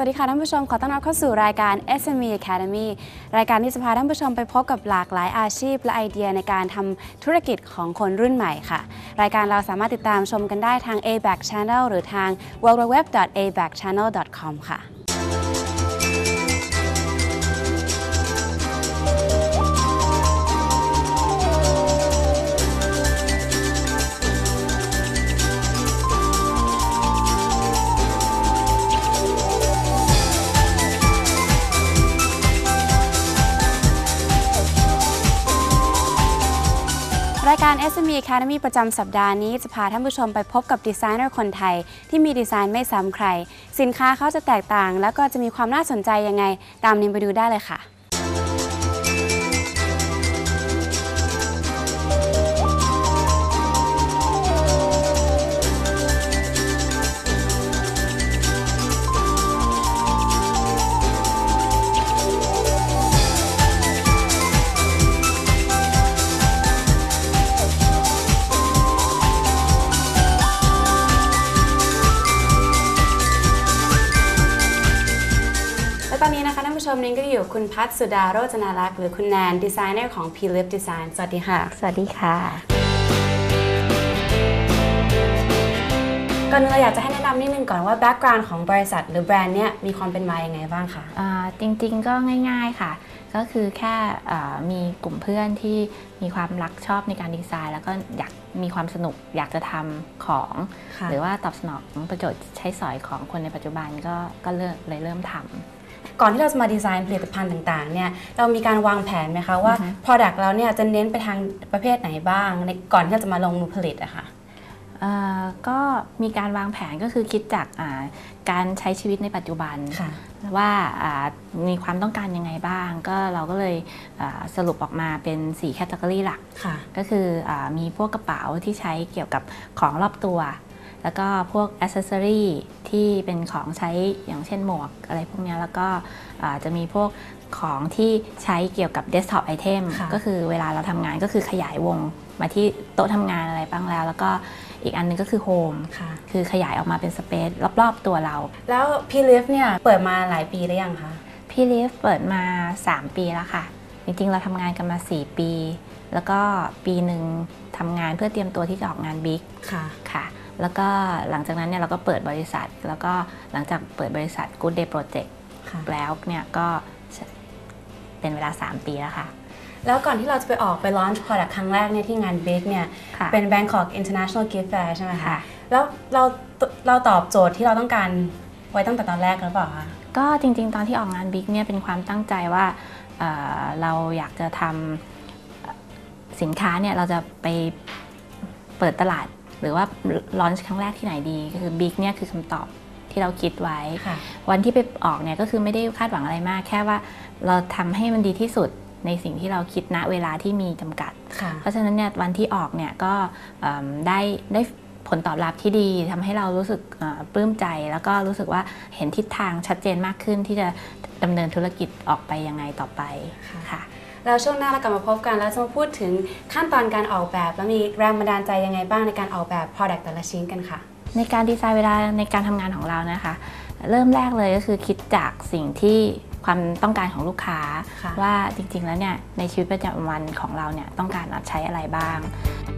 วัสดีค่ะท่านผู้ชม ขอต้อนรับเข้าสู่รายการ SME Academy รายการที่จะพาท่านผู้ชมไปพบกับหลากหลายอาชีพ และไอเดียในการทำธุรกิจของคนรุ่นใหม่ค่ะ รายการเราสามารถติดตามชมกันได้ทาง ABAC Channel หรือทาง www.abacchannel.com ค่ะ รายการ SME Academy ประจำสัปดาห์นี้จะพาท่านผู้ชมไปพบกับดีไซเนอร์คนไทย ที่มีดีไซน์ไม่ซ้ำใคร สินค้าเขาจะแตกต่าง แล้วก็จะมีความน่าสนใจยังไง ตามนิมไปดูได้เลยค่ะและ ชมนิ้งก็อยู่กับคุณพัฒสุดาโรจนารักษ์หรือคุณแนนดีไซเนอร์ของ P Lip Design สวัสดีค่ะ สวัสดีค่ะก่อนอื่นเราอยากจะให้แนะนำนิดนึงก่อนว่าแบ็กกราวน์ของบริษัทหรือแบรนด์เนี้ยมีความเป็นมาอย่างไงบ้างคะอ่าจริงๆก็ง่าย ๆค่ะ ก็คือแค่อ่ามีกลุ่มเพื่อนที่มีความรักชอบในการดีไซน์ แล้วก็อยากมีความสนุกอยากจะทำของค่ะหรือว่าตอบสนองประโยชน์ใช้สอยของคนในปัจจุบันก็ก็เริ่มเลยเริ่มทำก่อนที่เราจะมาดีไซน์ผลิตภัณฑ์ต่างๆ เนี่ยเรามีการวางแผนไหมคะว่าอือฮึ Product เราเนี่ยจะเน้นไปทางประเภทไหนบ้างในก่อนที่เราจะมาลงมือผลิตอะค่ะเอ่อ ก็มีการวางแผนก็คือคิดจากอ่าการใช้ชีวิตในปัจจุบันค่ะว่าอ่ามีความต้องการยังไงบ้าง ก็เราก็เลยอ่าสรุปออกมาเป็น4แคตตากรีหลักค่ะก็คืออามีพวกกระเป๋าที่ใช้เกี่ยวกับของรอบตัว แล้วก็พวกอ c เซสซอรีที่เป็นของใช้อย่างเช่นหมวกอะไรพวกเนี้ยแล้วก็อ่าจะมีพวกของที่ใช้เกี่ยวกับเดสก์ท็อปไอเทมค่ะก็คือเวลาเราทำงานก็คือขยายวงมาที่โต๊ะทำงานอะไรบ้างแล้ว แล้วก็ อีกอันหนึงก็คือโฮมค่ะคือขยายออกมาเป็นสเปซรอบๆตัวเรา แล้ว P Lip เนี่ยเปิดมาหลายปีหรือยังคะพี่ลิฟเปิดมา 3 ปีแล้วค่ะ จริงๆ เราทำงานกันมา 4 ปี แล้วก็ปีหนึ่งทำงานเพื่อเตรียมตัวที่จะออกงานบิ๊กค่ะค่ะ แล้วก็หลังจากนั้นเนี่ยเราก็เปิดบริษัท แล้วก็หลังจากเปิดบริษัท Good Day Project ค่ะแล้วเนี่ยก็เป็นเวลา 3 ปีแล้วค่ะ แล้วก่อนที่เราจะไปออกไป launch product ครั้งแรกเนี่ยที่งาน Big เนี่ยค่ะเป็น Bangkok International Gift Fair ใช่ไหมคะค่ะแล้วเราเราตอบโจทย์ที่เราต้องการไว้ตั้งแต่ตอนแรกหรือเปล่าคะ ก็จริง ๆ ตอนที่ออกงานบิ๊กเนี่ยเป็นความตั้งใจว่าเอ่อเราอยากจะทำเอ่อสินค้าเนี่ยเราจะไปเปิดตลาดหรือว่าลอนช์ครั้งแรกที่ไหนดีก็คือบิ๊กเนี่ยคือคำตอบที่เราคิดไว้ค่ะวันที่ไปออกเนี่ยก็คือไม่ได้คาดหวังอะไรมาก แค่ว่าเราทำให้มันดีที่สุด ในสิ่งที่เราคิดณเวลาที่มีจำกัดค่ะเพราะฉะนั้นเนี่ยวันที่ออกเนี่ยก็เอิ่มได้ได้ผลตอบรับที่ดีทำให้เรารู้สึกเอ่อปลื้มใจ แล้วก็รู้สึกว่าเห็นทิศทางชัดเจนมากขึ้นที่จะดำเนินธุรกิจออกไปยังไงต่อไปค่ะค่ะแล้วช่วงหน้าเรากลับมาพบกันแล้วจะมาพูดถึงขั้นตอนการออกแบบ แล้วมีแรงบันดาลใจยังไงบ้างในการออกแบบ product แต่ละชิ้นกันค่ะ ในการดีไซน์เวลาในการทำงานของเรานะคะ เริ่มแรกเลยก็คือคิดจากสิ่งที่ ความต้องการของลูกค้าค่ะว่าจริงๆแล้วเนี่ยในชีวิตประจำวันของเราเนี่ยต้องการใช้อะไรบ้างค